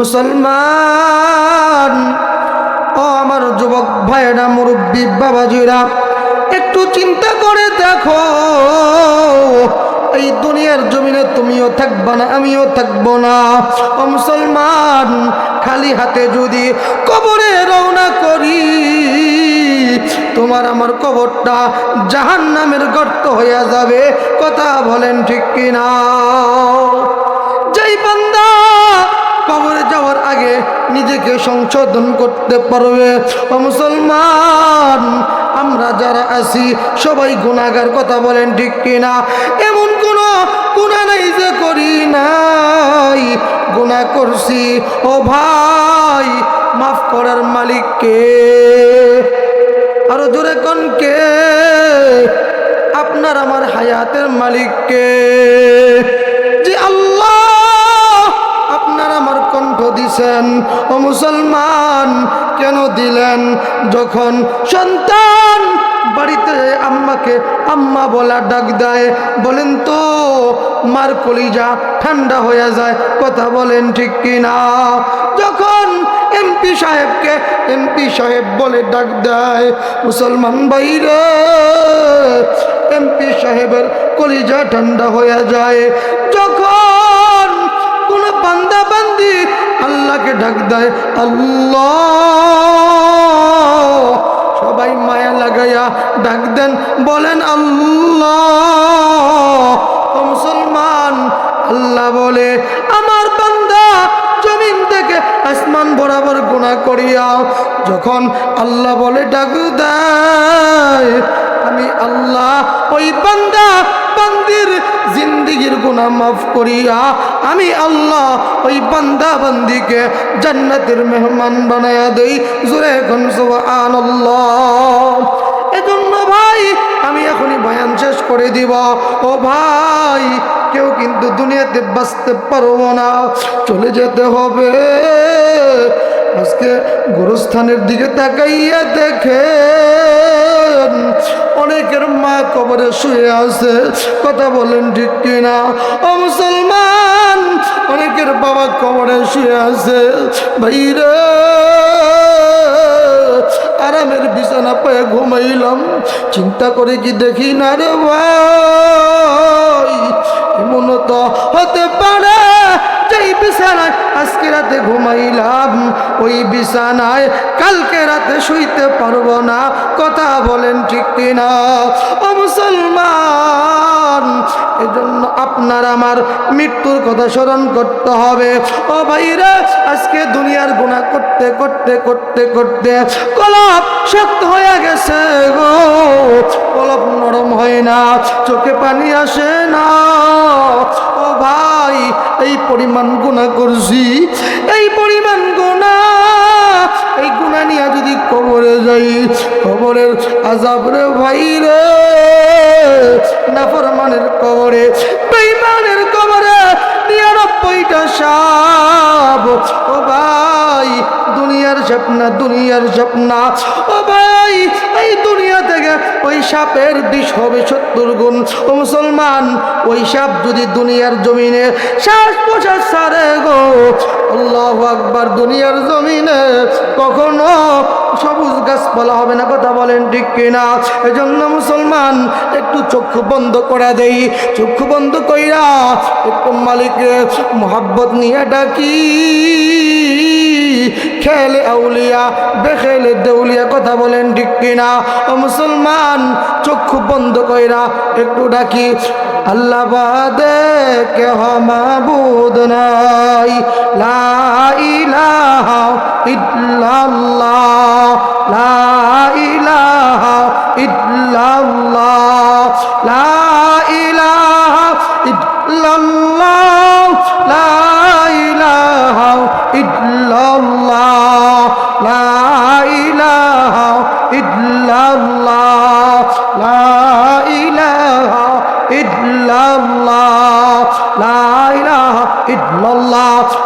মুসলমান। ও আমার যুবক ভাইয়েরা, মুরব্বী বাবাজিরা, একটু চিন্তা করে দেখো, এই দুনিয়ার জমিনে তুমিও থাকবা না, আমিও থাকব না। ও মুসলমান, খালি হাতে যদি কবরে রওনা করি, তোমার আমার কবরটা জাহান নামের গর্ত হইয়া যাবে, কথা বলেন ঠিক কিনা? নিজেকে সংশোধন করতে পারবে। ও মুসলমান, আমরা যারা আছি, সবাই গুণাগার কথা বলেন ঠিক কিনা? এমন কোনো গুণা নাই যে করি নাই। গুণা করছি। ও ভাই, মাফ করার মালিককে আরও জোরে কনকে আপনার আমার হায়াতের মালিককে দিছেন ও মুসলমান, কেন দিলেন? যখন সন্তান বাড়িতে আম্মাকে আম্মা বলা ডাক দেয়, বলেন তো, মার কলিজা ঠান্ডা হয়ে যায়, কথা বলেন ঠিক কিনা? যখন এমপি সাহেবকে এমপি সাহেব বলে ডাক দেয়, মুসলমান বাইরে এমপি সাহেবের কলিজা ঠান্ডা হয়ে যায়। যখন আল্লাহকে ডাক দেয়, আল্লাহ। সবাই মায়া লাগাইয়া ডাক দেন, বলেন, আল্লাহ। মুসলমান, আল্লাহ বলে, আমার বান্দা, জমিন থেকে আসমান বরাবর গুণা করিয়া যখন আল্লাহ বলে, ডাক দেয়, আমি আল্লাহ, ওই বান্দা বান্দির জিন্দিগির গুণা মাফ করিয়া আমি আল্লাহ ওই বান্দা বান্দিকে জান্নাতের মেহমান বানায়া দেই। জোরে এখন সুবহানাল্লাহ। এজন্য ভাই, আমি এখনই বয়ান শেষ করে দিব। ও ভাই, কেউ কিন্তু দুনিয়াতে বাঁচতে পারব না। চলে যেতে হবে। আজকে গোরস্থানের দিকে তাকাইয়া দেখে অনেকের কবরে শুয়ে আছে। কথা বলেন ঠিক কিনা? ও মুসলমান, অনেকের বাবা কবরে শুয়ে আছে। ভাইরে, আরামের বিছানা পায়ে ঘুমাইলাম। চিন্তা করে কি দেখি না রে ভাই? এমন তো হতে পারে, যেই বিছানায় আজকে রাতে ঘুমাইলাম। ওই বিছানায় কালকে রাতে শুইতে পারব না। কথা বলেন ঠিক কিনা? ও মুসলমান, এজন্য আপনার আমার মৃত্যুর কথা স্মরণ করতে হবে। ও ভাইরা, আজকে দুনিয়ার গুণা করতে করতে করতে করতে কলপ শক্ত হয়ে গেছে গো। কলপ নরম হয় না, চোখে পানি আসে না। ও ভাই, এই পরিমাণ গুণা করছি এই পরিমাণ গুণা। এই গুণা নিয়ে যদি কবরে যাই, কবরের আজাব রে ভাই রে। নাফরমানের কবরে বেইমানের কবরে নিরানব্বইটা সাপ। ও ভাই দুনিয়ার স্বপ্না দুনিয়ার স্বপ্না। ও ভাই, এই দুনিয়া থেকে ওই সাপের বিষ হবে সত্তর গুণ। ও মুসলমান, ওই সাপ যদি দুনিয়ার জমিনে শ্বাস প্রশ্বাস সারে গো, আল্লাহ আকবার, দুনিয়ার জমিনে কখনো সবুজ গাছপালা হবে না, কথা বলেন ঠিক কিনা? এজন্য মুসলমান, একটু চক্ষু বন্ধ করে দেই। চক্ষু বন্ধ কইরা একটু মালিককে মোহাব্বত নিয়ে ডাকি। খেলে আউলিয়া, বেখেলে দেউলিয়া কথা বলেন ঠিক কিনা? ও মুসলমান, চক্ষু বন্ধ কইরা একটু ডাকি, আল্লাহ বাদে কেহ মাবুদ নাই। লা ইলাহা ইল্লাল্লাহ, লা ইলাহা ইল্লাল্লাহ, লা